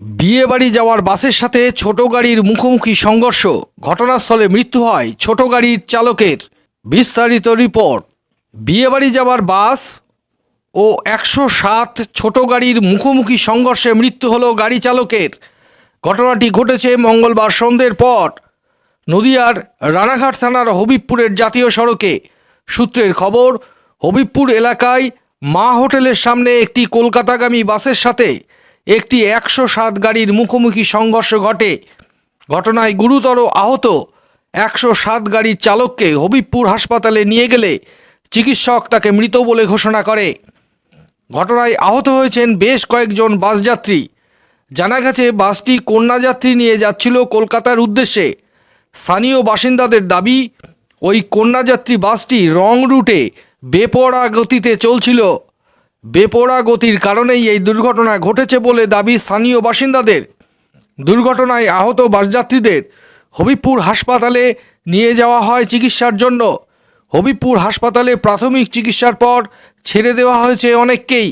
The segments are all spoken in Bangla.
বিয়ে বাড়ি যাওয়ার বাসের সাথে ছোট গাড়ির মুখোমুখি সংঘর্ষ। ঘটনাস্থলে মৃত্যু হয় ছোট গাড়ির চালকের। বিস্তারিত রিপোর্ট। বিয়ে বাড়ি যাওয়ার বাস ও একশো সাত ছোট গাড়ির মুখোমুখি সংঘর্ষে মৃত্যু হলো গাড়ি চালকের। ঘটনাটি ঘটেছে মঙ্গলবার সন্ধ্যের পর। নদিয়ার রানাঘাট থানার হবিবপুরের জাতীয় সড়কে। সূত্রের খবর, হবিবপুর এলাকায় মা হোটেলের সামনে একটি কলকাতাগামী বাসের সাথে একটি একশো সাত গাড়ির মুখোমুখি সংঘর্ষ ঘটে। ঘটনায় গুরুতর আহত একশো সাত গাড়ির চালককে হবিবপুর হাসপাতালে নিয়ে গেলে চিকিৎসক তাকে মৃত বলে ঘোষণা করে। ঘটনায় আহত হয়েছেন বেশ কয়েকজন বাসযাত্রী। জানা গেছে, বাসটি কন্যাযাত্রী নিয়ে যাচ্ছিল কলকাতার উদ্দেশ্যে। স্থানীয় বাসিন্দাদের দাবি, ওই কন্যাযাত্রী বাসটি রং রুটে বেপরা গতিতে চলছিল। বেপরোয়া গতির কারণেই এই দুর্ঘটনা ঘটেছে বলে দাবি স্থানীয় বাসিন্দাদের। দুর্ঘটনায় আহত বাসযাত্রীদের হবিবপুর হাসপাতালে নিয়ে যাওয়া হয় চিকিৎসার জন্য। হবিবপুর হাসপাতালে প্রাথমিক চিকিৎসার পর ছেড়ে দেওয়া হয়েছে অনেককেই।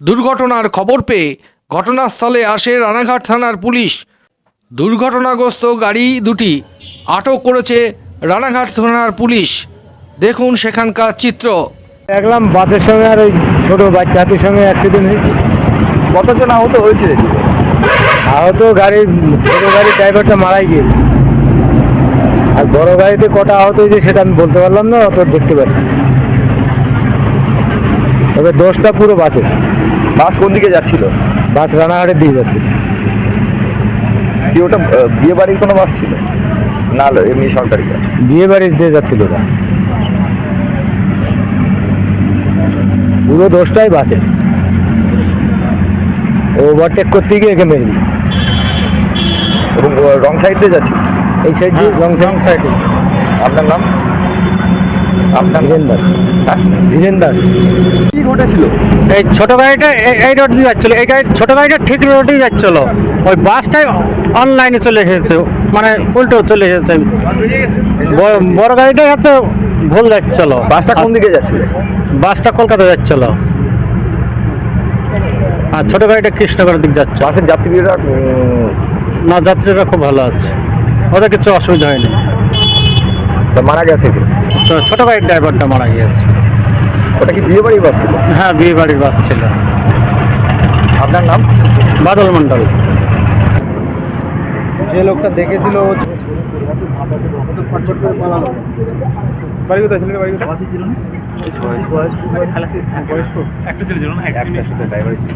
দুর্ঘটনার খবর পেয়ে ঘটনাস্থলে আসে রানাঘাট থানার পুলিশ। দুর্ঘটনাগ্রস্ত গাড়ি দুটি আটক করেছে রানাঘাট থানার পুলিশ। দেখুন সেখানকার চিত্র। দেখলাম বাসের সঙ্গে আর ওই ছোট বাচ্চা হাতির সঙ্গে অ্যাক্সিডেন্ট হয়েছে। কতজন আহত হয়েছে? আহত গাড়ির ছোট গাড়ির ড্রাইভারটা মারাই গিয়েছে। আর বড় গাড়িতে কটা আহত হয়েছে সেটা আমি বলতে পারলাম না অত দেখতে পাচ্ছি তবে দোষটা পুরো বাসে। বাস কোন দিকে যাচ্ছিল? বাস রানাঘাটের দিকে যাচ্ছে। ওটা বিয়ে বাড়ির কোনো বাস ছিল? না এমনি সরকারি বিয়ে বাড়ির দিয়ে যাচ্ছিল ওটা পুরো দোষটাই বাসে। ওভারটেক করতে গিয়ে একে মেরে। এবং রং সাইড দিয়ে যাচ্ছিল এই সাইড দিয়ে রং সাইডে আপনার নাম? আপনার ধীরেন দাস হ্যাঁ? ধীরেন দাস কি ঘটেছিল এই ছোট গাড়িটা এই- রোড দিয়ে যাচ্ছিল। এই গাড়ি ছোট গাড়িটা ঠিক রোডেই যাচ্ছিল। ওই বাসটাই অনলাইনে চলে এসেছে। মানে উল্টো চলে এসেছে। বড়- বড় গাড়িটা এত ভুল যাচ্ছিল বাসটা কোন দিকে যাচ্ছিল বাসটা কলকাতা যাচ্ছিল আর ছোট গাড়িটা কৃষ্ণগড়ের দিক যাচ্ছে। বাসের যাত্রীরা না যাত্রীরা খুব ভালো আছে। ওদের কিছু অসুবিধা হয়নি। তা মারা গেছে কি? তো ছোট গাড়ির ড্রাইভারটা মারা গিয়েছে। ওটা কি বিয়ে বাড়ির বাস ছিল? হ্যাঁ বিয়ে বাড়ির বাস ছিল। আপনার নাম? বাদল মণ্ডল। যে লোকটা দেখেছিল ও বাড়ি কোথায়? ছেলেটা বাড়ি কোথায়? ছিল না? একটা ছেলে ছিল না একটা ছিল। ড্রাইভার ছিল।